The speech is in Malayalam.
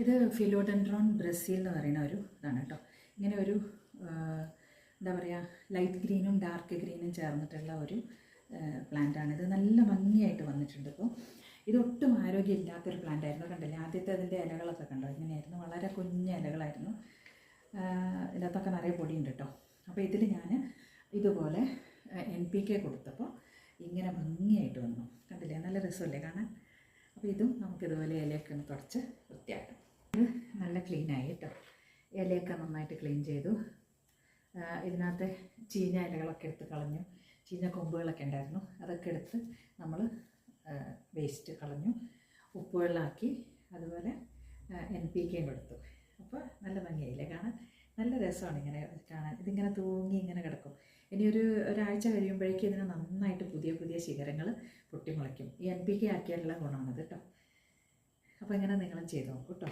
ഇത് ഫിലോഡൻഡ്രോൺ ബ്രസീൽ എന്ന് പറയുന്ന ഒരു ഇതാണ് കേട്ടോ ഇങ്ങനെ ഒരു എന്താ പറയുക ലൈറ്റ് ഗ്രീനും ഡാർക്ക് ഗ്രീനും ചേർന്നിട്ടുള്ള ഒരു പ്ലാന്റാണ് ഇത് നല്ല ഭംഗിയായിട്ട് വന്നിട്ടുണ്ട് ഇപ്പോൾ ഇതൊട്ടും ആരോഗ്യമില്ലാത്തൊരു പ്ലാന്റ് ആയിരുന്നു. കണ്ടില്ലേ? ആദ്യത്തെ അതിന്റെ ഇലകളൊക്കെ കണ്ടോ? ഇങ്ങനെയായിരുന്നു. വളരെ കുഞ്ഞ ഇലകളായിരുന്നു. ഇതിനകത്തൊക്കെ നിറയെ പൊടിയുണ്ട് കേട്ടോ അപ്പോൾ ഇതിൽ ഞാൻ ഇതുപോലെ എൻ പി കെ കൊടുത്തപ്പോൾ ഇങ്ങനെ ഭംഗിയായിട്ട് വന്നു. കണ്ടില്ലേ? നല്ല രസമല്ലേ കാണാൻ? അപ്പോൾ ഇതും നമുക്ക് ഇതുപോലെ ഇലയൊക്കെ ഒന്ന് തുടച്ച് നല്ല ക്ലീനായി കേട്ടോ. ഇലയൊക്കെ നന്നായിട്ട് ക്ലീൻ ചെയ്തു. ഇതിനകത്ത് ചീഞ്ഞ ഇലകളൊക്കെ എടുത്ത് കളഞ്ഞു. ചീഞ്ഞ കൊമ്പുകളൊക്കെ ഉണ്ടായിരുന്നു. അതൊക്കെ എടുത്ത് നമ്മൾ വേസ്റ്റ് കളഞ്ഞു. ഉപ്പുവെള്ളമാക്കി അതുപോലെ എൻ പി കെയും കൊടുത്തു. അപ്പോൾ നല്ല ഭംഗിയായില്ലേ കാണാൻ? നല്ല രസമാണ് ഇങ്ങനെ കാണാൻ. ഇതിങ്ങനെ തൂങ്ങി ഇങ്ങനെ കിടക്കും. ഇനി ഒരു ഒരാഴ്ച കഴിയുമ്പോഴേക്കും ഇതിന് നന്നായിട്ട് പുതിയ പുതിയ ശിഖരങ്ങൾ പൊട്ടിമുളയ്ക്കും. ഈ എൻ പി കെ ആക്കിയാലുള്ള ഗുണമാണത് കേട്ടോ. അപ്പോൾ ഇങ്ങനെ നിങ്ങളും ചെയ്ത് നോക്കൂ കേട്ടോ.